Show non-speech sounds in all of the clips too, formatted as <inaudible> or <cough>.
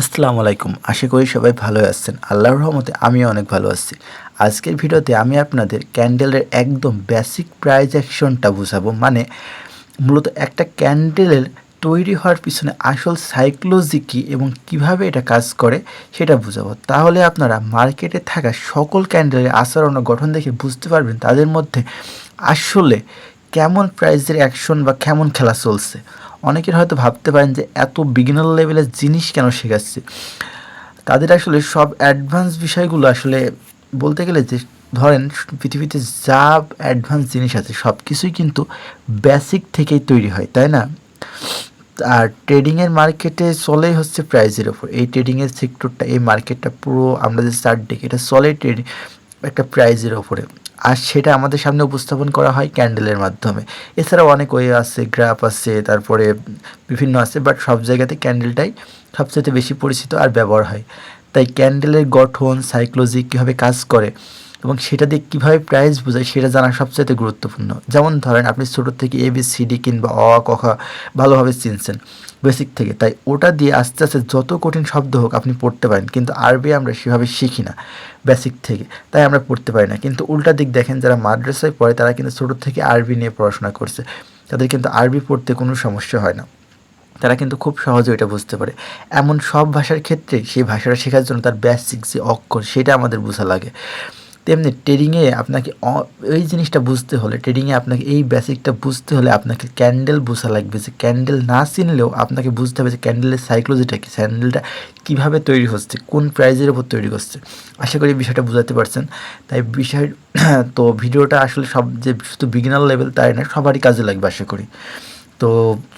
আসসালামু আলাইকুম। আশা করি সবাই ভালো আছেন। আল্লাহর রহমতে আমিও অনেক ভালো আছি। আজকের ভিডিওতে আমি আপনাদের ক্যান্ডেলের একদম বেসিক প্রাইজ অ্যাকশনটা বোঝাবো। মানে মূলত একটা ক্যান্ডেলের তৈরি হওয়ার পিছনে আসল সাইকোলজি কী এবং কীভাবে এটা কাজ করে সেটা বোঝাবো। তাহলে আপনারা মার্কেটে থাকা সকল ক্যান্ডেলের আচরণ ও গঠন দেখে বুঝতে পারবেন তাদের মধ্যে আসলে কেমন প্রাইজের অ্যাকশন বা কেমন খেলা চলছে। অনেকের হয়তো ভাবতে পারেন যে এত বিগিনার লেভেলের জিনিস কেন শেখাচ্ছে? তাদের আসলে সব অ্যাডভান্স বিষয়গুলো আসলে বলতে গেলে যে, ধরেন পৃথিবীতে যা অ্যাডভান্স জিনিস আছে সব কিছুই কিন্তু বেসিক থেকেই তৈরি হয়, তাই না? আর ট্রেডিংয়ের মার্কেটে চলেই হচ্ছে প্রাইজের ওপর এই ট্রেডিংয়ের সেক্টরটা এই মার্কেটটা পুরো আমরা যে স্টার্ট দেখি এটা চলে ট্রেডিং একটা প্রাইজের ওপরে আর সেটা আমাদের সামনে উপস্থাপন করা হয় ক্যান্ডেলের মাধ্যমে। এছাড়াও অনেক ওয়ে আছে, গ্রাফ আছে, তারপরে বিভিন্ন আছে বাট সব জায়গাতে ক্যান্ডেলটাই সবচেয়ে বেশি পরিচিত আর ব্যবহার হয়। তাই ক্যান্ডেলের গঠন, সাইকোলজি কীভাবে কাজ করে এবং সেটা দিয়ে কীভাবে প্রাইস বোঝায় সেটা জানা সবচাইতে গুরুত্বপূর্ণ। যেমন ধরেন আপনি ছোটোর থেকে এ বি সি ডি কিংবা অ আ ক, খ ভালোভাবে চিনছেন বেসিক থেকে। তাই ওটা দিয়ে আস্তে আস্তে যত কঠিন শব্দ হোক আপনি পড়তে পারেন, কিন্তু আরবি আমরা সেভাবে শিখি না বেসিক থেকে। তাই আমরা পড়তে পারি না। কিন্তু উল্টা দিক দেখেন, যারা মাদ্রাসায় পড়ে তারা কিন্তু ছোটোর থেকে আরবি নিয়ে পড়াশোনা করছে। তাদের কিন্তু আরবি পড়তে কোনো সমস্যা হয় না। তারা কিন্তু খুব সহজে এটা বুঝতে পারে। এমন সব ভাষার ক্ষেত্রে সেই ভাষাটা শেখার জন্য তার বেসিক যে অক্ষর, সেটা আমাদের বোঝা লাগে। তেমনি ট্রেডিংয়ে আপনাকে এই জিনিসটা বুঝতে হলে ট্রেডিংয়ে আপনাকে এই বেসিকটা বুঝতে হলে আপনাকে ক্যান্ডেল বোঝা লাগবে। যে ক্যান্ডেল না চিনলেও আপনাকে বুঝতে হবে যে ক্যান্ডেলের সাইকোলজিটা কি ক্যান্ডেলটা কীভাবে তৈরি হচ্ছে, কোন প্রাইজের উপর তৈরি করছে। আশা করি বিষয়টা বুঝাতে পারছেন। তাই বিষয়, তো ভিডিওটা আসলে সব যে শুধু বিগিনার লেভেল তাই না, সবারই কাজে লাগবে আশা করি। তো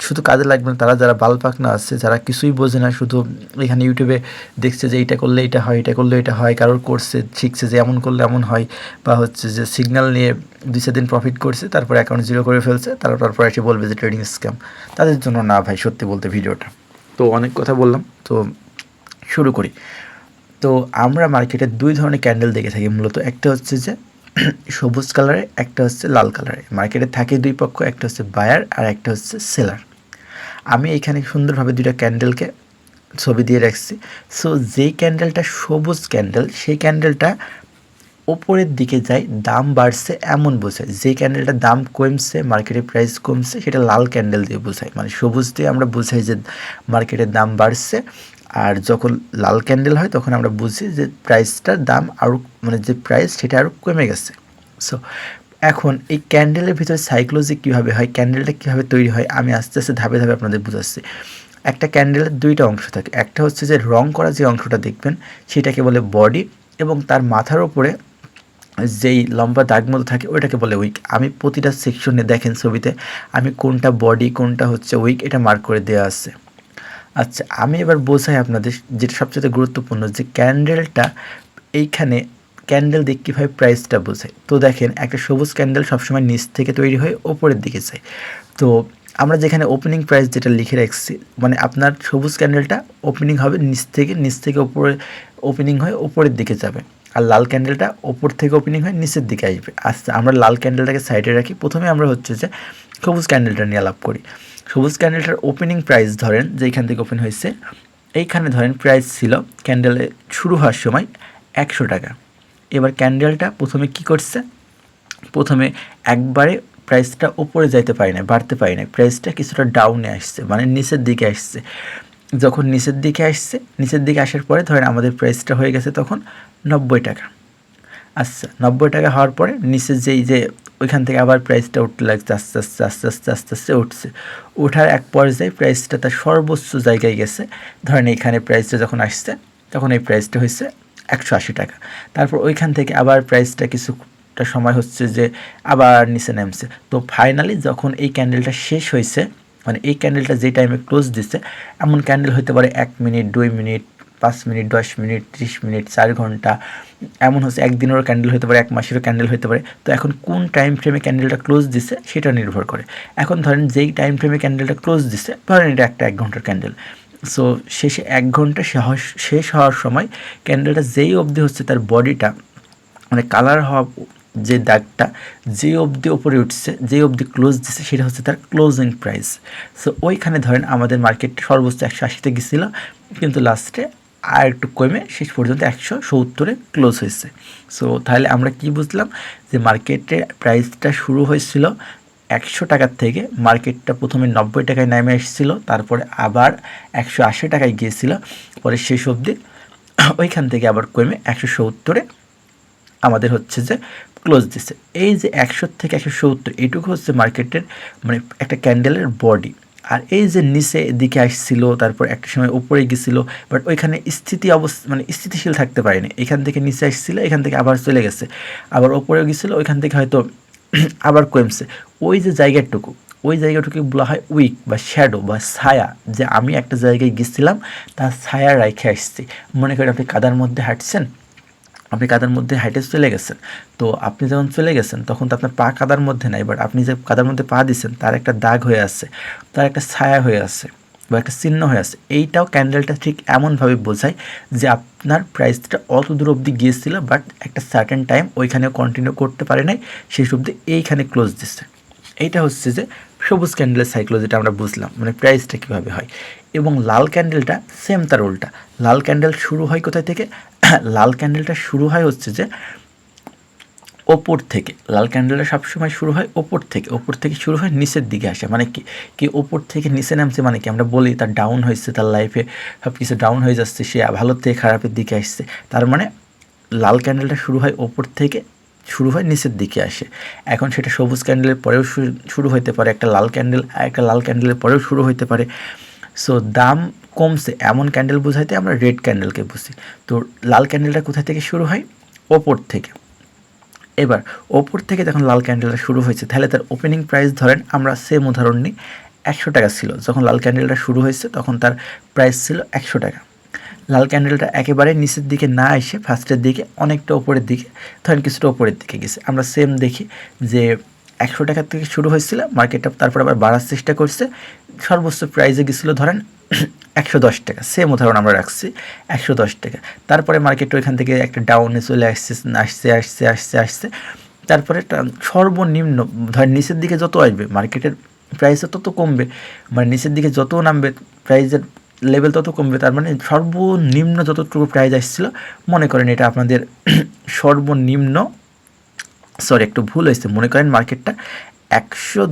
শুধু কাজে লাগবে না, তারা যারা বালপাকনা আছে, যারা কিছুই বোঝে না, শুধু এখানে ইউটিউবে দেখছে যে এইটা করলে এটা হয়, এটা করলে এটা হয়, কারোর করছে, শিখছে যে এমন করলে এমন হয়, বা হচ্ছে যে সিগন্যাল নিয়ে দুই চার দিন প্রফিট করছে, তারপর অ্যাকাউন্ট জিরো করে ফেলছে, তারপর তারপর এসে বলবে যে ট্রেডিং স্ক্যাম তাদের জন্য না ভাই, সত্যি বলতে ভিডিওটা। তো অনেক কথা বললাম, তো শুরু করি। তো আমরা মার্কেটে দুই ধরনের ক্যান্ডেল দেখে থাকি, মূলত একটা হচ্ছে যে <clears throat> সবুজ কালারে, একটা হচ্ছে লাল কালারে। মার্কেটে থাকে দুই পক্ষ, একটা হচ্ছে বায়ার আর একটা হচ্ছে সেলার। আমি এখানে সুন্দরভাবে দুইটা ক্যান্ডেলকে ছবি দিয়ে রাখছি। সো, যেই ক্যান্ডেলটা সবুজ ক্যান্ডেল, সেই ক্যান্ডেলটা ওপরের দিকে যায়, দাম বাড়ছে এমন বোঝায়। যে ক্যান্ডেলটা দাম কমছে মার্কেটের প্রাইস কমছে, সেটা লাল ক্যান্ডেল দিয়ে বোঝায়। মানে সবুজ দিয়ে আমরা বুঝাই যে মার্কেটের দাম বাড়ছে। আর যখন লাল ক্যান্ডেল হয়, তখন আমরা বুঝি যে প্রাইসটার দাম আরও মানে যে প্রাইস সেটা আরও কমে গেছে। সো এখন এই ক্যান্ডেলের ভিতরে সাইকোলজি কীভাবে হয় ক্যান্ডেলটা কীভাবে তৈরি হয়, আমি আস্তে আস্তে ধাপে ধাপে আপনাদের বুঝাচ্ছি। একটা ক্যান্ডেলের দুইটা অংশ থাকে, একটা হচ্ছে যে রং করা যে অংশটা দেখবেন, সেটাকে বলে বডি এবং তার মাথার ওপরে যেই লম্বা দাগ মতো থাকে, ওইটাকে বলে উইক আমি প্রতিটা সেকশনে দেখেন ছবিতে, আমি কোনটা বডি কোনটা হচ্ছে উইক এটা মার্ক করে দেওয়া আছে। আচ্ছা আমি এবার বোঝাই আপনাদের যেটা সবচেয়ে গুরুত্বপূর্ণ যে ক্যান্ডেলটা এইখানে ক্যান্ডেল দিয়ে কীভাবে প্রাইসটা বোঝায়। তো দেখেন, একটা সবুজ ক্যান্ডেল সবসময় নিচ থেকে তৈরি হয়ে, ওপরের দিকে যায়। তো আমরা যেখানে ওপেনিং প্রাইস যেটা লিখে রাখছি মানে আপনার সবুজ ক্যান্ডেলটা ওপেনিং হবে নিচ থেকে নিচ থেকে ওপরে ওপেনিং হয়ে, ওপরের দিকে যাবে। আর লাল ক্যান্ডেলটা ওপর থেকে ওপেনিং হয়ে, নিচের দিকে আসবে। আচ্ছা আমরা লাল ক্যান্ডেলটাকে সাইডে রাখি। প্রথমে আমরা হচ্ছে যে সবুজ ক্যান্ডেলটা নিয়ে লাভ করি। সবুজ ক্যান্ডেলটার ওপেনিং প্রাইস ধরেন, যে এইখান থেকে ওপেন হয়েছে, এইখানে ধরেন প্রাইস ছিল ক্যান্ডেলে শুরু হওয়ার সময় একশো টাকা। এবার ক্যান্ডেলটা প্রথমে কি করছে? প্রথমে একবারে প্রাইসটা ওপরে যাইতে পারি না, বাড়তে পারি না। প্রাইসটা কিছুটা ডাউনে আসছে মানে নিচের দিকে আসছে। যখন নিচের দিকে আসছে, নিচের দিকে আসার পরে ধরেন আমাদের প্রাইসটা হয়ে গেছে তখন নব্বই টাকা। আচ্ছা নব্বই টাকা হওয়ার পরে নিচে যেই যে ওইখান থেকে আবার প্রাইসটা উঠতে লাগছে, আস্তে আস্তে আস্তে আস্তে আস্তে আস্তে উঠছে। ওঠার এক পর্যায়ে প্রাইসটা তার সর্বোচ্চ জায়গায় গেছে। ধরেন এখানে প্রাইসটা যখন আসছে, তখন এই প্রাইসটা হয়েছে একশো আশি টাকা। তারপর ওইখান থেকে আবার প্রাইসটা কিছুটা সময় হচ্ছে যে আবার নিচে নামছে। তো ফাইনালি যখন এই ক্যান্ডেলটা শেষ হয়েছে মানে এই ক্যান্ডেলটা যে টাইমে ক্লোজ দিছে, এমন ক্যান্ডেল হতে পারে এক মিনিট, দুই মিনিট পাঁচ মিনিট, দশ মিনিট, ত্রিশ মিনিট, চার ঘণ্টা, এমন হচ্ছে, একদিনেরও ক্যান্ডেল হতে পারে, এক মাসেরও ক্যান্ডেল হতে পারে। তো এখন কোন টাইম ফ্রেমে ক্যান্ডেলটা ক্লোজ দিছে, সেটা নির্ভর করে। এখন ধরেন যেই টাইম ফ্রেমে ক্যান্ডেলটা ক্লোজ দিছে, ধরেন এটা একটা এক ঘণ্টার ক্যান্ডেল সো শেষে এক ঘণ্টা শেষ হওয়ার সময় ক্যান্ডেলটা যেই অবধি হচ্ছে তার বডিটা মানে কালার হওয়া যে দাগটা যে অবধি ওপরে উঠছে যে অবধি ক্লোজ দিচ্ছে সেটা হচ্ছে তার ক্লোজিং প্রাইস সো ওইখানে ধরেন আমাদের মার্কেট সর্বোচ্চ একশো আশিতে গেছিল, কিন্তু লাস্টে আর একটু কমে শেষ পর্যন্ত একশো সত্তরে ক্লোজ হয়েছে। সো তাহলে আমরা কি বুঝলাম? যে মার্কেটে প্রাইসটা শুরু হয়েছিল একশো টাকার থেকে মার্কেটটা প্রথমে নব্বই টাকায় নেমে এসেছিল, তারপরে আবার একশো আশি টাকায় গিয়েছিল, পরে শেষ অবধি ওইখান থেকে আবার কমে একশো সত্তরে আমাদের হচ্ছে যে ক্লোজ দিচ্ছে এই যে একশো থেকে একশো সত্তর, এটুকু হচ্ছে মার্কেটের মানে একটা ক্যান্ডেলের বডি আর এই যে নিচে দিকে আসছিল, তারপর একটা সময় উপরে গেছিল বাট ওইখানে স্থিতি অবস্থা মানে স্থিতিশীল থাকতে পারেনি। এখান থেকে নিচে আসছিল, এখান থেকে আবার চলে গেছে। আবার ওপরে গেছিল, ওইখান থেকে হয়তো <clears throat> আবার কমছে। ওই যে জায়গাটুকু, ওই জায়গাটুকু বলা হয় উইক বা শ্যাডো বা ছায়া, যে আমি একটা জায়গায় গেছিলাম, তার ছায়া রেখে আসছি। মনে করেন আপনি কাদার মধ্যে হাঁটছেন আপনি কাদার মধ্যে হাইটে চলে গেছেন। তো আপনি যখন চলে গেছেন, তখন তো আপনার পা কাদার মধ্যে নাই বাট আপনি যে কাদার মধ্যে পা দিচ্ছেন তার একটা দাগ হয়ে আছে, তার একটা ছায়া হয়ে আছে, বা একটা চিহ্ন হয়ে আছে। এইটাও ক্যান্ডেলটা ঠিক এমনভাবে বোঝায় যে আপনার প্রাইসটা অত দূর অবধি গিয়েছিল বাট একটা সার্টেন টাইম ওইখানে কন্টিনিউ করতে পারে নাই সেই অবধি এইখানে ক্লোজ দিচ্ছে এইটা হচ্ছে যে সবুজ ক্যান্ডেলের সাইকোলজিটা আমরা বুঝলাম মানে প্রাইসটা কীভাবে হয়। এবং লাল ক্যান্ডেলটা সেম তার উল্টা। লাল ক্যান্ডেল শুরু হয় কোথায় থেকে? <clears throat> লাল ক্যান্ডেলটা শুরু হয় হচ্ছে যে ওপর থেকে। লাল ক্যান্ডেলটা সবসময় শুরু হয় ওপর থেকে। ওপর থেকে শুরু হয় নিচের দিকে আসে। মানে কি? কি ওপর থেকে নিচে নামছে মানে কি? আমরা বলি তার ডাউন হয়েছে, তার লাইফে সব কিছু ডাউন হয়ে যাচ্ছে, সে ভালো থেকে খারাপের দিকে আসছে। তার মানে লাল ক্যান্ডেলটা শুরু হয় ওপর থেকে, শুরু হয় নিচের দিকে আসে। এখন সেটা সবুজ ক্যান্ডেলের পরেও শুরু হতে পারে। একটা লাল ক্যান্ডেল, একটা লাল ক্যান্ডেলের পরেও শুরু হতে পারে। সো দাম কমছে। এমন ক্যান্ডেল বোঝাইতে আমরা রেড ক্যান্ডেলকে বুঝি। তো, লাল ক্যান্ডেলটা কোথা থেকে শুরু হয়? ওপর থেকে। এবার, ওপর থেকে যখন লাল ক্যান্ডেলটা শুরু হয়েছে, তাহলে তার ওপেনিং প্রাইস ধরেন আমরা সেম উদাহরণ নিই, একশো টাকা ছিল। যখন লাল ক্যান্ডেলটা শুরু হয়েছে, তখন তার প্রাইস ছিল একশো টাকা। লাল ক্যান্ডেলটা একেবারে নিচের দিকে না এসে ফার্স্টের দিকে অনেকটা ওপরের দিকে, ধরেন কিছুটা ওপরের দিকে গেছে। আমরা সেম দেখি যে একশো টাকার থেকে শুরু হয়েছিল মার্কেটটা তারপর আবার বাড়ার চেষ্টা করছে। সর্বোচ্চ প্রাইসে গেছিল ধরেন <clears throat> একশো দশ টাকা সেম উদাহরণ আমরা রাখছি, একশো দশ টাকা। তারপরে মার্কেট ওইখান থেকে একটা ডাউনে চলে আসছে আসছে আসছে আসছে আসছে। তারপরে সর্বনিম্ন ধর নিচের দিকে যত আসবে মার্কেটের প্রাইসও তত কমবে মানে নিচের দিকে যত নামবে প্রাইসের লেভেল তত কমবে, তার মানে সর্বনিম্ন যতটুকু প্রাইস আসছিল, মনে করেন এটা আপনাদের <clears throat> সর্বনিম্ন সরি একটু ভুল হয়েছে। মনে করেন মার্কেটটা একশো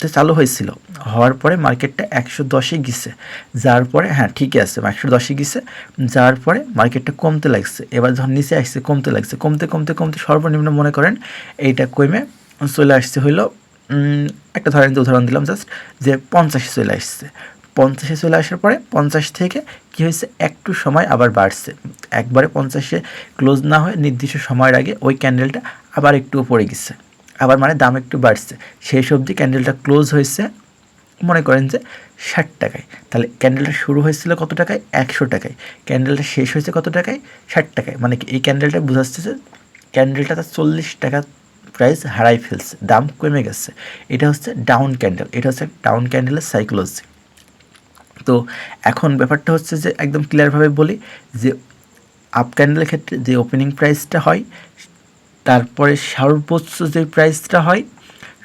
চালু হয়েছিল। হওয়ার পরে মার্কেটটা একশো দশে গেছে। যার পরে হ্যাঁ ঠিকই আছে, একশো দশে গেছে। যার পরে মার্কেটটা কমতে লাগছে। এবার যখন নিচে আসছে, কমতে লাগছে। কমতে কমতে কমতে সর্বনিম্ন মনে করেন এইটা কমে চলে আসছে হইল একটা ধরেন উদাহরণ দিলাম জাস্ট যে পঞ্চাশে চলে আসছে। পঞ্চাশে চলে আসার পরে পঞ্চাশ থেকে কী হয়েছে? একটু সময় আবার বাড়ছে। একবারে পঞ্চাশে ক্লোজ না হয়ে নির্দিষ্ট সময়ের আগে ওই ক্যান্ডেলটা আবার একটু উপরে গেছে। আবার মানে দাম একটু বাড়ছে। সেই সবজি ক্যান্ডেলটা ক্লোজ হয়েছে, মনে করেন যে ষাট টাকায়। তাহলে ক্যান্ডেলটা শুরু হয়েছিল কত টাকায়? একশো টাকায়। ক্যান্ডেলটা শেষ হয়েছে কত টাকায়? ষাট টাকায়। মানে কি এই ক্যান্ডেলটা বোঝাচ্ছে যে ক্যান্ডেলটা তার চল্লিশ টাকা প্রাইস হারাই ফেলছে। দাম কমে গেছে। এটা হচ্ছে ডাউন ক্যান্ডেল এটা হচ্ছে ডাউন ক্যান্ডেলের সাইকোলজি তো এখন ব্যাপারটা হচ্ছে যে একদম ক্লিয়ারভাবে বলি যে আপ ক্যান্ডেলের ক্ষেত্রে যে ওপেনিং প্রাইসটা হয়, তারপরে সর্বোচ্চ যে প্রাইসটা হয়,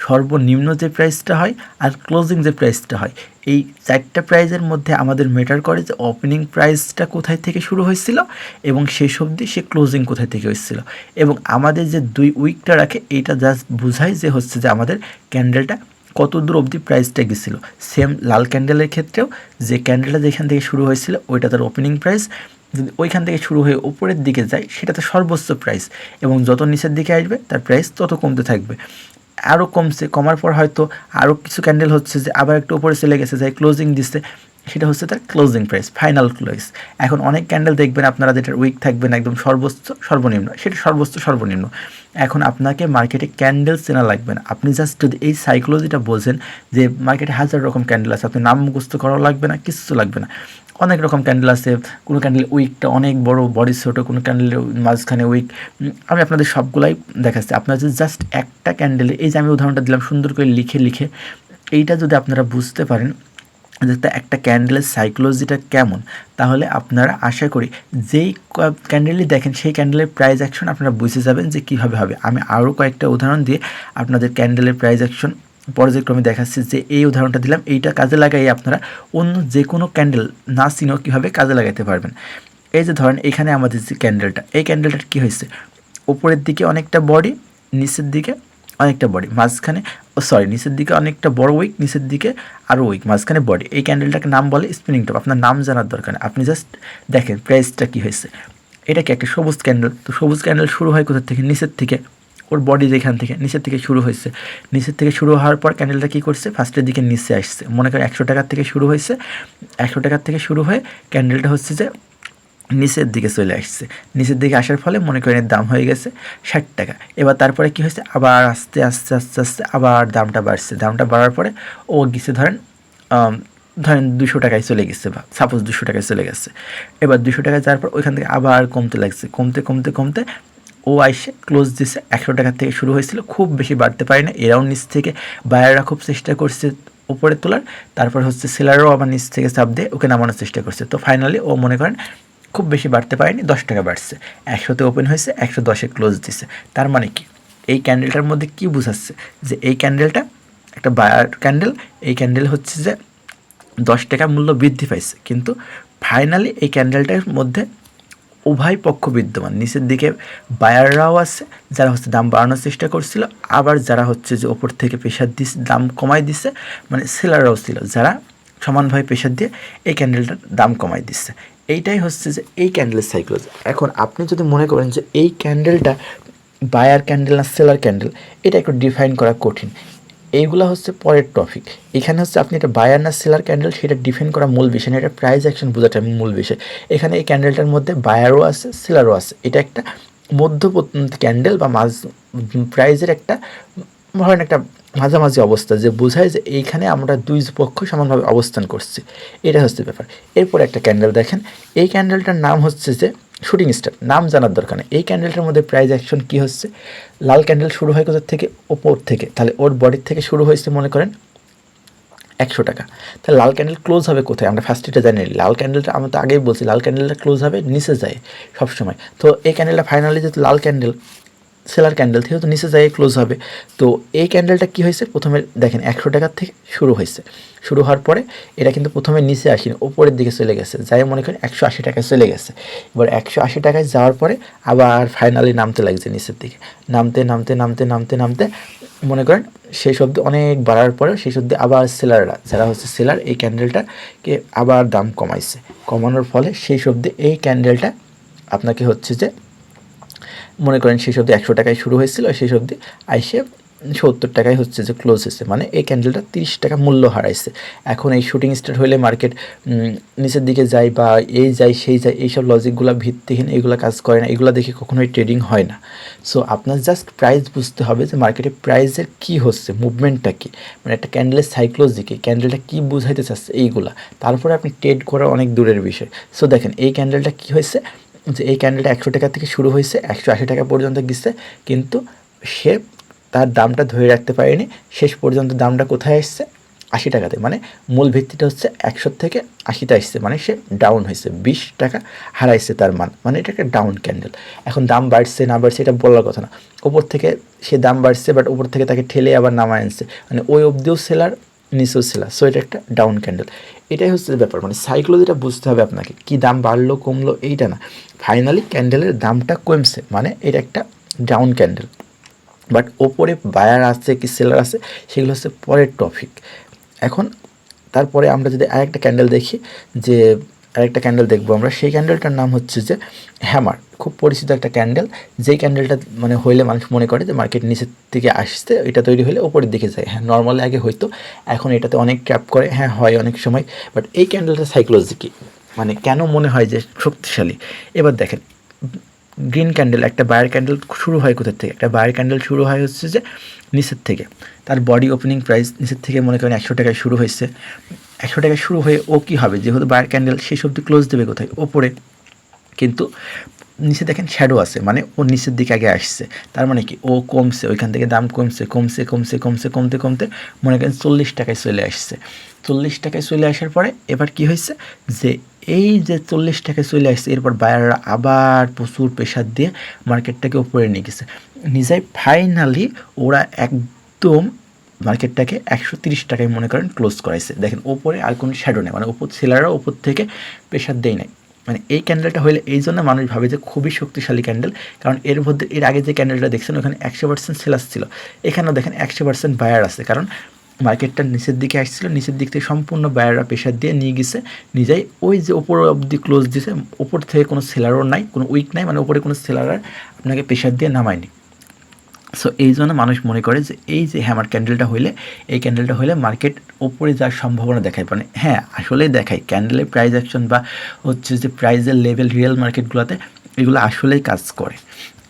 সর্বনিম্ন যে প্রাইসটা হয় আর ক্লোজিং যে প্রাইসটা হয়, এই চারটা প্রাইজের মধ্যে আমাদের মেটার করে যে ওপেনিং প্রাইসটা কোথায় থেকে শুরু হয়েছিল এবং শেষ অবধি সে ক্লোজিং কোথায় থেকে হয়েছিল এবং আমাদের যে দুই উইকটা রাখে, এইটা জাস্ট বোঝায় যে হচ্ছে যে আমাদের ক্যান্ডেলটা কত দূর অবধি প্রাইসটা গেছিল? সেম লাল ক্যান্ডেলের ক্ষেত্রেও যে ক্যান্ডেলটা যেখান থেকে শুরু হয়েছিল, ওইটা তার ওপেনিং প্রাইস যদি ওইখান থেকে শুরু হয়ে উপরের দিকে যায়, সেটা তো সর্বোচ্চ প্রাইস এবং যত নিচের দিকে আসবে, তার প্রাইস তত কমতে থাকবে। আরও কমছে, কমার পর হয়তো আরও কিছু ক্যান্ডেল হচ্ছে যে আবার একটু উপরে চলে গেছে যাই ক্লোজিং দিচ্ছে। সেটা হচ্ছে তার ক্লোজিং প্রাইস ফাইনাল ক্লোজ এখন অনেক ক্যান্ডেল দেখবেন আপনারা যেটা উইক থাকবেন একদম সর্বোচ্চ সর্বনিম্ন, সেটা সর্বোচ্চ সর্বনিম্ন। এখন আপনাকে মার্কেটে ক্যান্ডেল চেনা লাগবে না। আপনি জাস্ট যদি এই সাইকোলজিটা বোঝেন যে মার্কেটে হাজার রকম ক্যান্ডেল আছে, আপনি নাম মুখস্থ করাও লাগবে না কিছু লাগবে না। অনেক রকম ক্যান্ডেল আছে, কোনো ক্যান্ডেল উইকটা অনেক বড় বডি ছোটো কোনো ক্যান্ডেলের মাঝখানে উইক আমি আপনাদের সবগুলাই দেখাচ্ছি। আপনার যদি জাস্ট একটা ক্যান্ডেলে এই যে আমি উদাহরণটা দিলাম সুন্দর করে লিখে লিখে, এইটা যদি আপনারা বুঝতে পারেন যাতে একটা ক্যান্ডেলের সাইকোলজিটা কেমন, তাহলে আপনারা আশা করি যেই ক্যান্ডেলই দেখেন, সেই ক্যান্ডেলের প্রাইস অ্যাকশন আপনারা বুঝে যাবেন যে কীভাবে হবে। আমি আরও কয়েকটা উদাহরণ দিয়ে আপনাদের ক্যান্ডেলের প্রাইস অ্যাকশন পর্যায়ক্রমে দেখাচ্ছি যে এই উদাহরণটা দিলাম। এইটা কাজে লাগাই আপনারা অন্য যে কোনো ক্যান্ডেল না চিনেও কীভাবে কাজে লাগাতে পারবেন। এই যে ধরেন এখানে আমাদের যে ক্যান্ডেলটা এই ক্যান্ডেলটার কী হয়েছে? ওপরের দিকে অনেকটা বডি নিচের দিকে অনেকটা বডি মাঝখানে সরি নিচের দিকে অনেকটা বড় উইক নিচের দিকে আরও উইক মাঝখানে বডি এই ক্যান্ডেলটাকে নাম বলে স্পিনিং টপ আপনার নাম জানার দরকার আপনি জাস্ট দেখেন প্রাইসটা কী হয়েছে। এটা কি একটা সবুজ ক্যান্ডেল তো সবুজ ক্যান্ডেল শুরু হয় কোথা থেকে? নিচের থেকে। ওর বডি যেখান থেকে, নিচের থেকে শুরু হয়েছে। নিচের থেকে শুরু হওয়ার পর ক্যান্ডেলটা কী করছে? ফার্স্টের দিকে নিচে আসছে। মনে করেন একশো টাকার থেকে শুরু হয়েছে। একশো টাকার থেকে শুরু হয়ে ক্যান্ডেলটা হচ্ছে যে নিচের দিকে চলে আসছে। নিচের দিকে আসার ফলে মনে করেন এর দাম হয়ে গেছে ষাট টাকা। এবার তারপরে কি হয়েছে? আবার আস্তে আস্তে আস্তে আস্তে আবার দামটা বাড়ছে। দামটা বাড়ার পরে ও গেছে ধরেন ধরেন দুশো টাকায় চলে গেছে বা সাপোজ দুশো টাকায় চলে গেছে। এবার দুশো টাকায় যাওয়ার পর ওইখান থেকে আবার কমতে লাগছে। কমতে কমতে কমতে ও আইসে ক্লোজ দিছে। একশো টাকার থেকে শুরু হয়েছিল। খুব বেশি বাড়তে পারে না। এরাও নিচ থেকে বায়াররা খুব চেষ্টা করছে উপরে তোলার। তারপর হচ্ছে সেলারও আবার নিচ থেকে চাপ দিয়ে ওকে নামানোর চেষ্টা করছে। তো ফাইনালি ও মনে করেন খুব বেশি বাড়তে পারেনি, দশ টাকা বাড়ছে। একশোতে ওপেন হয়েছে, একশো দশে ক্লোজ দিছে। তার মানে কি? এই ক্যান্ডেলটার মধ্যে কি বোঝাচ্ছে? যে এই ক্যান্ডেলটা একটা বায়ার ক্যান্ডেল এই ক্যান্ডেল হচ্ছে যে দশ টাকা মূল্য বৃদ্ধি পাইছে। কিন্তু ফাইনালি এই ক্যান্ডেলটার মধ্যে উভয় পক্ষ বিদ্যমান। নিচের দিকে বায়াররাও আছে, যারা হচ্ছে দাম বাড়ানোর চেষ্টা করছিল। আবার যারা হচ্ছে যে ওপর থেকে প্রেশার দিস, দাম কমাই দিছে মানে সেলাররাও ছিল, যারা সমানভাবে প্রেশার দিয়ে এই ক্যান্ডেলটার দাম কমাই দিচ্ছে এইটাই হচ্ছে যে এই ক্যান্ডেলের সাইকোলজি এখন আপনি যদি মনে করেন যে এই ক্যান্ডেলটা বায়ার ক্যান্ডেল না সেলার ক্যান্ডেল এটা একটু ডিফাইন করা কঠিন। এইগুলো হচ্ছে পরের টপিক এখানে হচ্ছে আপনি এটা বায়ার না সেলার ক্যান্ডেল সেটা ডিফেন্ড করা মূল বিষয় না, এটা প্রাইস অ্যাকশন বোঝাটা মূল বিষয়। এখানে এই ক্যান্ডেলটার মধ্যে বায়ারও আছে সেলারও আছে। এটা একটা মধ্যপন্থী ক্যান্ডেল বা মাঝ প্রাইজের একটা, ধরেন একটা মাঝামাঝি অবস্থা যে বোঝায় যে এইখানে আমরা দুই পক্ষ সমানভাবে অবস্থান করছি। এটা হচ্ছে ব্যাপার। এরপর একটা ক্যান্ডেল দেখেন। এই ক্যান্ডেলটার নাম হচ্ছে যে শুটিং স্টার নাম জানার দরকার নেই। এই ক্যান্ডেলটার মধ্যে প্রাইজ অ্যাকশন কী হচ্ছে? লাল ক্যান্ডেল শুরু হয় কোথার থেকে? ওপর থেকে। তাহলে ওর বডির থেকে শুরু হয়েছে মনে করেন একশো টাকা। তাহলে লাল ক্যান্ডেল ক্লোজ হবে কোথায়? আমরা ফার্স্ট এটা জানি। লাল ক্যান্ডেলটা আমরা তো আগেই বলছি, লাল ক্যান্ডেলটা ক্লোজ হবে, নিচে যায় সবসময়। তো এই ক্যান্ডেলটা ফাইনালি যেহেতু লাল ক্যান্ডেল সেলার ক্যান্ডেল থেকে তো নিচে যায় ক্লোজ হবে। তো এই ক্যান্ডেলটা কী হয়েছে? প্রথমে দেখেন, একশো টাকার থেকে শুরু হয়েছে। শুরু হওয়ার পরে এটা কিন্তু প্রথমে নিচে আসেনি ওপরের দিকে চলে গেছে। যাই মনে করেন একশো আশি টাকায় চলে গেছে। এবার একশো আশি টাকায় যাওয়ার পরে আবার ফাইনালি নামতে লাগছে নিচের দিকে। নামতে নামতে নামতে নামতে নামতে মনে করেন সেই শব্দ অনেক বাড়ার পরে সেই শব্দে আবার সেলাররা, যারা হচ্ছে সেলার, এই ক্যান্ডেলটাকে আবার দাম কমাইছে। কমানোর ফলে সেই শব্দে এই ক্যান্ডেলটা আপনাকে হচ্ছে যে মনে করেন সেই সবদি একশো টাকায় শুরু হয়েছিল সেই সবদি আইসে সত্তর টাকায় হচ্ছে যে ক্লোজ হয়েছে। মানে এই ক্যান্ডেলটা তিরিশ টাকা মূল্য হারাইছে। এখন এই শুটিং স্টার্ট হলে মার্কেট নিচের দিকে যায় বা এই যায়, সেই যায়, এইসব লজিকগুলো ভিত্তিহীন এগুলো কাজ করে না, এগুলো দেখে কখনোই ট্রেডিং হয় না। সো আপনার জাস্ট প্রাইস বুঝতে হবে যে মার্কেটে প্রাইসের কী হচ্ছে মুভমেন্টটা কী? মানে একটা ক্যান্ডেলের সাইক্লোজি কী? ক্যান্ডেলটা কী বুঝাইতে চাচ্ছে এইগুলা? তারপরে আপনি ট্রেড করা অনেক দূরের বিষয়। সো দেখেন এই ক্যান্ডেলটা কী হয়েছে? যে এই ক্যান্ডেলটা একশো টাকা থেকে শুরু হয়েছে, একশো আশি টাকা পর্যন্ত গেছে, কিন্তু সে তার দামটা ধরে রাখতে পারেনি। শেষ পর্যন্ত দামটা কোথায় এসছে আশি টাকাতে। মানে মূল ভিত্তিটা হচ্ছে একশো থেকে আশিতে আসছে। মানে সে ডাউন হয়েছে। বিশ টাকা হারাইছে তার মান। মানে এটা একটা ডাউন ক্যান্ডেল এখন দাম বাড়ছে, না বাড়ছে, এটা বলার কথা না। ওপর থেকে সে দাম বাড়ছে বাট ওপর থেকে তাকে ঠেলে আবার নামায় আনছে। মানে ওই অবধিও সেলার নিচেও সেলার সো এটা একটা ডাউন ক্যান্ডেল এটাই হচ্ছে ব্যাপার মানে সাইকোলজিটা বুঝতে হবে আপনাকে, কী দাম বাড়লো, কমলো, এইটা না। ফাইনালি ক্যান্ডেলের দামটা কমছে মানে এটা একটা ডাউন ক্যান্ডেল বাট ওপরে বায়ার আছে কি সেলার আছে, সেগুলো হচ্ছে পরের টপিক এখন, তারপরে আমরা যদি আরেকটা ক্যান্ডেল দেখি, যে আরেকটা ক্যান্ডেল দেখব আমরা। সেই ক্যান্ডেলটার নাম হচ্ছে যে হ্যামার খুব পরিচিত একটা ক্যান্ডেল যেই ক্যান্ডেলটা মানে হইলে মানুষ মনে করে যে মার্কেট নিচের থেকে আসতে এটা তৈরি হলে ওপরের দিকে যায়। হ্যাঁ নর্মালি আগে হয়তো এখন এটাতে অনেক ক্যাপ করে। হ্যাঁ হয় অনেক সময় বাট এই ক্যান্ডেলটা সাইকোলজি কি মানে কেন মনে হয় যে শক্তিশালী? এবার দেখেন গ্রিন ক্যান্ডেল একটা বায়ার ক্যান্ডেল শুরু হয় কোথার থেকে? একটা বায়ার ক্যান্ডেল শুরু হয় হচ্ছে যে নিচের থেকে। তার বডি ওপেনিং প্রাইস নিচের থেকে মনে করেন একশো টাকায় শুরু হয়েছে। একশো টাকায় শুরু হয়ে ও কী হবে? যেহেতু বায়ার ক্যান্ডেল সেই সবজি ক্লোজ দেবে কোথায়? ওপরে। কিন্তু নিচে দেখেন শ্যাডো আছে মানে ও নিচের দিকে আগে আসছে। তার মানে কি? ও কমছে, ওইখান থেকে দাম কমছে কমছে কমছে কমছে, কমতে কমতে মনে করেন চল্লিশ টাকায় চলে আসছে। চল্লিশ টাকায় চলে আসার পরে এবার কি হয়েছে? যে এই যে চল্লিশ টাকায় চলে আসছে, এরপর বায়াররা আবার প্রচুর প্রেশার দিয়ে মার্কেটটাকে উপরে নিয়ে গেছে। নিজেই ফাইনালি ওরা একদম মার্কেটটাকে একশো তিরিশ টাকায় মনে করেন ক্লোজ করাইছে। দেখেন, ওপরে আর কোনো শ্যাডো নেই মানে ওপর সেলাররা ওপর থেকে প্রেশার দেয় নাই। মানে এই ক্যান্ডেলটা হলে এই জন্য মানুষ ভাবে যে খুবই শক্তিশালী ক্যান্ডেল কারণ এর মধ্যে, এর আগে যে ক্যান্ডেলটা দেখছেন, ওখানে একশো পার্সেন্ট সেলাস ছিল। এখানেও দেখেন একশো পার্সেন্ট বায়ার আছে, কারণ মার্কেটটা নিচের দিকে আসছিল, নিচের দিক থেকে সম্পূর্ণ বায়াররা প্রেশার দিয়ে নিয়ে গেছে। নিজেই ওই যে ওপর অবধি ক্লোজ দিছে, ওপর থেকে কোনো সেলারও নাই, কোনো উইক নাই মানে ওপরে কোনো সেলার আপনাকে প্রেশার দিয়ে নামায়নি। সো এই জন্য মানুষ মনে করে যে এই যে হ্যামার ক্যান্ডেলটা হইলে, এই ক্যান্ডেলটা হলে মার্কেট ওপরে যাওয়ার সম্ভাবনা দেখায়। মানে হ্যাঁ আসলেই দেখায়। ক্যান্ডেলের প্রাইস অ্যাকশন বা হচ্ছে যে প্রাইজের লেভেল রিয়েল মার্কেটগুলোতে এগুলো আসলেই কাজ করে।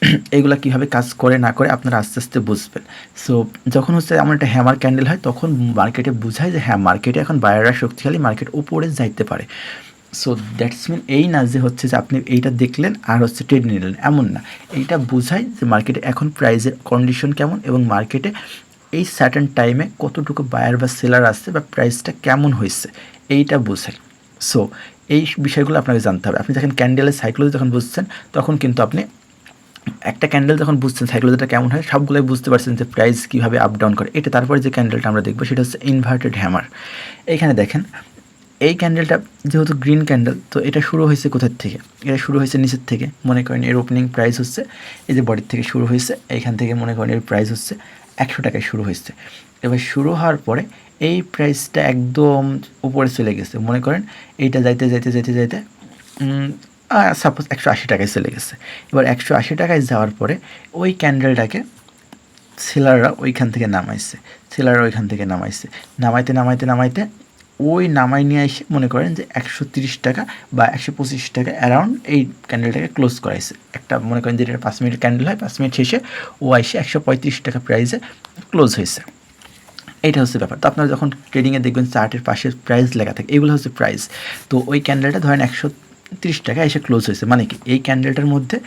<clears throat> এগুলো কীভাবে কাজ করে না করে আপনারা আস্তে আস্তে বুঝবেন। সো যখন হচ্ছে আমার একটা হ্যামার ক্যান্ডেল হয়, তখন মার্কেটে বোঝায় যে হ্যাঁ মার্কেটে এখন বায়াররা শক্তিশালী মার্কেট উপরে যাইতে পারে। সো দ্যাটস মিন এই না যে হচ্ছে যে আপনি এইটা দেখলেন আর হচ্ছে ট্রেড নিলেন, এমন না। এইটা বোঝায় যে মার্কেটে এখন প্রাইজের কন্ডিশন কেমন এবং মার্কেটে এই সার্টেন টাইমে কতটুকু বায়ার বা সেলার আসছে বা প্রাইসটা কেমন হয়েছে, এইটা বোঝায় সো এই বিষয়গুলো আপনাকে জানতে হবে। আপনি যখন ক্যান্ডেলের সাইক্লোজি যখন বুঝছেন, তখন কিন্তু আপনি একটা ক্যান্ডেল যখন বুঝছেন সাইক্লোজিটা কেমন হয়, সবগুলোই বুঝতে পারছেন যে প্রাইস কীভাবে আপ ডাউন করে। এটা তারপরে যে ক্যান্ডেলটা আমরা দেখব, সেটা হচ্ছে ইনভার্টেড হ্যামার এখানে দেখেন, এই ক্যান্ডেলটা যেহেতু গ্রিন ক্যান্ডেল তো এটা শুরু হয়েছে কোথার থেকে? এটা শুরু হয়েছে নিচের থেকে। মনে করেন এর ওপেনিং প্রাইস হচ্ছে, এই যে বডির থেকে শুরু হয়েছে, এইখান থেকে মনে করেন এর প্রাইস হচ্ছে একশো টাকায় শুরু হয়েছে। এবার শুরু হওয়ার পরে এই প্রাইসটা একদম উপরে চলে গেছে। মনে করেন এইটা যাইতে যাইতে যাইতে যাইতে সাপোজ একশো আশি টাকায় চলে গেছে। এবার একশো আশি টাকায় যাওয়ার পরে ওই ক্যান্ডেলটাকে সেলাররা ওইখান থেকে নামাইছে। সেলাররা ওইখান থেকে নামাইছে। নামাইতে নামাইতে নামাইতে ওই নামাই নিয়ে এসে মনে করেন যে একশো তিরিশ টাকা বা একশো পঁচিশ টাকা অ্যারাউন্ড এই ক্যান্ডেলটাকে ক্লোজ করাইছে। একটা মনে করেন যে যেটা পাঁচ মিনিট ক্যান্ডেল হয়, পাঁচ মিনিট শেষে ও এসে একশো পঁয়ত্রিশ টাকা প্রাইসে ক্লোজ হয়েছে। এইটা হচ্ছে ব্যাপার। তো আপনারা যখন ট্রেডিংয়ে দেখবেন চার্টের পাশে প্রাইস লেখা থাকে, এগুলো হচ্ছে প্রাইস তো ওই ক্যান্ডেলটা ধরেন একশো তিরিশ টাকা এসে ক্লোজ হয়েছে। মানে কি, এই ক্যান্ডেলটার মধ্যে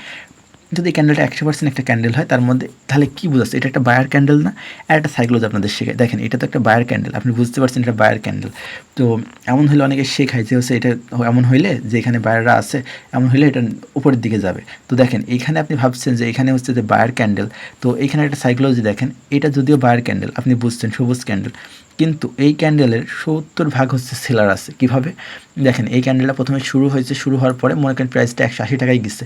যদি ক্যান্ডেলটা একশো পার্সেন্ট একটা ক্যান্ডেল হয়, তার মধ্যে তাহলে কী বোঝাচ্ছে? এটা একটা বায়ার ক্যান্ডেল না? আর একটা সাইক্লোজ আপনাদের শেখায়। দেখেন, এটা তো একটা বায়ার ক্যান্ডেল আপনি বুঝতে পারছেন এটা বায়ার ক্যান্ডেল তো এমন হলে অনেকে শেখায় যে হচ্ছে এটা এমন হইলে যে এখানে বায়াররা আছে, এমন হইলে এটা উপরের দিকে যাবে। তো দেখেন এখানে আপনি ভাবছেন যে এখানে হচ্ছে যে বায়ার ক্যান্ডেল তো এখানে একটা সাইক্লোজি দেখেন, এটা যদিও বায়ার ক্যান্ডেল আপনি বুঝছেন সবুজ ক্যান্ডেল কিন্তু এই ক্যান্ডেলের সত্তর ভাগ হচ্ছে সেলার আছে। কীভাবে? দেখেন, এই ক্যান্ডেলটা প্রথমে শুরু হয়েছে, শুরু হওয়ার পরে মনে করেন প্রাইসটা একশো আশি টাকায় গেছে।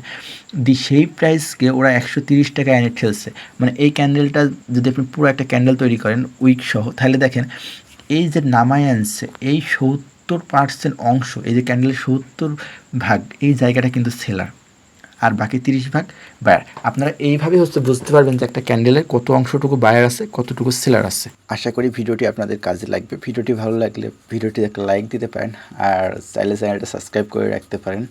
দি সেই প্রাইসকে ওরা একশো তিরিশ টাকায় এনে ঠেলছে। মানে এই ক্যান্ডেলটা যদি আপনি পুরো একটা ক্যান্ডেল তৈরি করেন উইক সহ, তাহলে দেখেন, এই যে নামায় আনছে, এই সত্তর পার্সেন্ট অংশ, এই যে ক্যান্ডেলের সত্তর ভাগ, এই জায়গাটা কিন্তু সেলার আর বাকি তিরিশ ভাগ বায়ার আপনারা এইভাবে হচ্ছে বুঝতে পারবেন যে একটা ক্যান্ডেলের কত অংশটুকু বায়ার আছে, কতটুকু সেলার আছে। আশা করি ভিডিওটি আপনাদের কাজে লাগবে। ভিডিওটি ভালো লাগলে ভিডিওটি একটা লাইক দিতে পারেন আর চাইলে চ্যানেলটা সাবস্ক্রাইব করে রাখতে পারেন।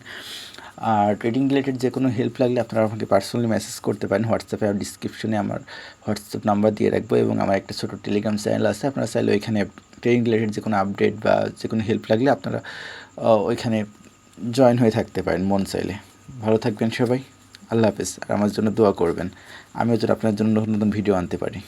আর ট্রেডিং রিলেটেড যে কোনো হেল্প লাগলে আপনারা আমাকে পার্সোনালি মেসেজ করতে পারেন। হোয়াটসঅ্যাপে আর ডিসক্রিপশনে আমার হোয়াটসঅ্যাপ নাম্বার দিয়ে রাখব এবং আমার একটা ছোটো টেলিগ্রাম চ্যানেল আছে। আপনারা চাইলে ওইখানে ট্রেডিং রিলেটেড যে কোনো আপডেট বা যে কোনো হেল্প লাগলে আপনারা ওইখানে জয়েন হয়ে থাকতে পারেন মন চাইলে। ভালো থাকবেন সবাই। আল্লাহ হাফেজ। আর আমার জন্য দোয়া করবেন। আমিও যেন আপনার জন্য নতুন নতুন ভিডিও আনতে পারি।